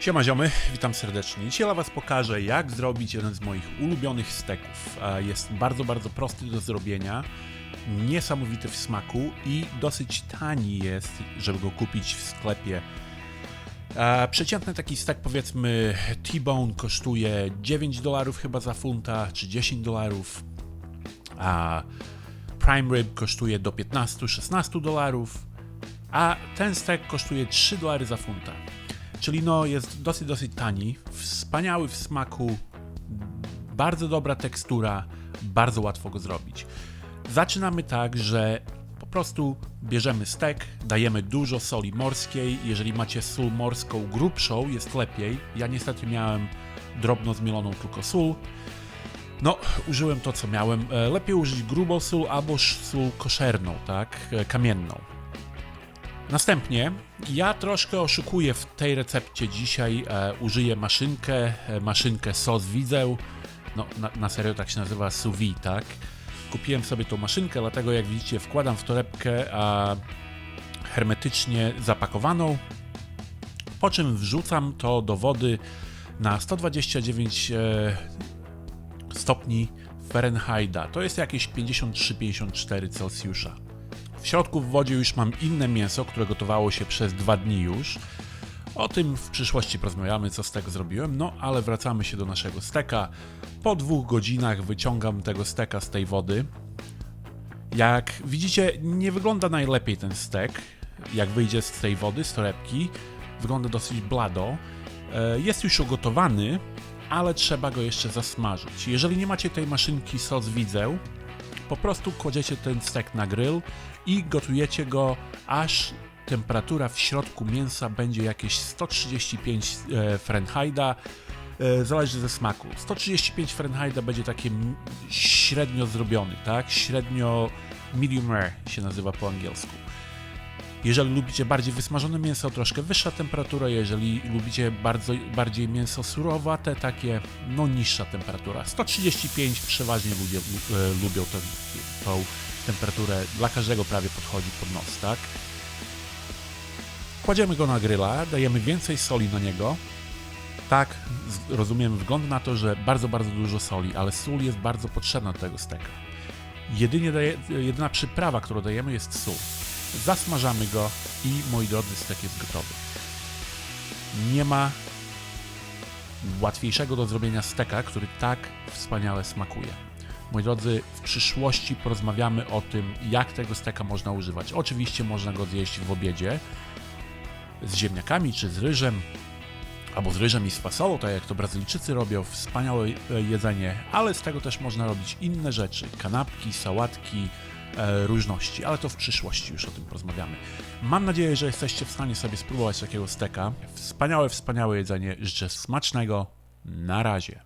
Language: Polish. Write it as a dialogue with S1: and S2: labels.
S1: Siema ziomy, witam serdecznie. Dzisiaj dla Was pokażę, jak zrobić jeden z moich ulubionych steków. E, Jest bardzo, bardzo prosty do zrobienia, niesamowity w smaku i dosyć tani jest, żeby go kupić w sklepie. E, Przeciętny taki stek, powiedzmy T-bone kosztuje 9 dolarów chyba za funta, czy 10 dolarów, a prime rib kosztuje do 15-16 dolarów, a ten stek kosztuje 3 dolary za funta. Czyli no jest dosyć, dosyć tani, wspaniały w smaku, bardzo dobra tekstura, bardzo łatwo go zrobić. Zaczynamy tak, że po prostu bierzemy stek, dajemy dużo soli morskiej. Jeżeli macie sól morską grubszą, jest lepiej. Ja niestety miałem drobno zmieloną tylko sól. No, użyłem to, co miałem. E, Lepiej użyć grubą sól albo sól koszerną, tak? E, Kamienną. Następnie ja troszkę oszukuję w tej recepcie dzisiaj. E, użyję maszynkę, e, maszynkę sos widzę. No, na, na serio tak się nazywa sous vide, tak? Kupiłem sobie tą maszynkę, dlatego jak widzicie wkładam w torebkę hermetycznie zapakowaną, po czym wrzucam to do wody na 129 e, stopni Fahrenheita. To jest jakieś 53-54 Celsjusza. W środku w wodzie już mam inne mięso, które gotowało się przez dwa dni już. O tym w przyszłości porozmawiamy, co z tego zrobiłem, no ale wracamy się do naszego steka. Po dwóch godzinach wyciągam tego steka z tej wody. Jak widzicie, nie wygląda najlepiej ten stek, jak wyjdzie z tej wody, z torebki. Wygląda dosyć blado. E, Jest już ugotowany, ale trzeba go jeszcze zasmażyć. Jeżeli nie macie tej maszynki sos widzę, po prostu kładziecie ten stek na grill i gotujecie go aż temperatura w środku mięsa będzie jakieś 135 e, Fahrenheita. E, Zależy ze smaku. 135 Fahrenheita będzie takie średnio zrobiony, tak? Średnio medium rare się nazywa po angielsku. Jeżeli lubicie bardziej wysmażone mięso, troszkę wyższa temperatura. Jeżeli lubicie bardzo, bardziej mięso surowate, takie no niższa temperatura. 135 przeważnie ludzie lu- e, lubią tę, tą temperaturę. Dla każdego prawie podchodzi pod nos, tak? Kładziemy go na gryla, dajemy więcej soli na niego. Tak, rozumiem, wygląda na to, że bardzo, bardzo dużo soli, ale sól jest bardzo potrzebna do tego steka. Jedynie daje, jedyna przyprawa, którą dajemy jest sól. Zasmażamy go i moi drodzy, stek jest gotowy. Nie ma łatwiejszego do zrobienia steka, który tak wspaniale smakuje. Moi drodzy, w przyszłości porozmawiamy o tym, jak tego steka można używać. Oczywiście można go zjeść w obiedzie z ziemniakami czy z ryżem, albo z ryżem i z fasolą, tak jak to Brazylijczycy robią, wspaniałe jedzenie, ale z tego też można robić inne rzeczy, kanapki, sałatki, różności, ale to w przyszłości już o tym porozmawiamy. Mam nadzieję, że jesteście w stanie sobie spróbować takiego steka. Wspaniałe, wspaniałe jedzenie, życzę smacznego, na razie.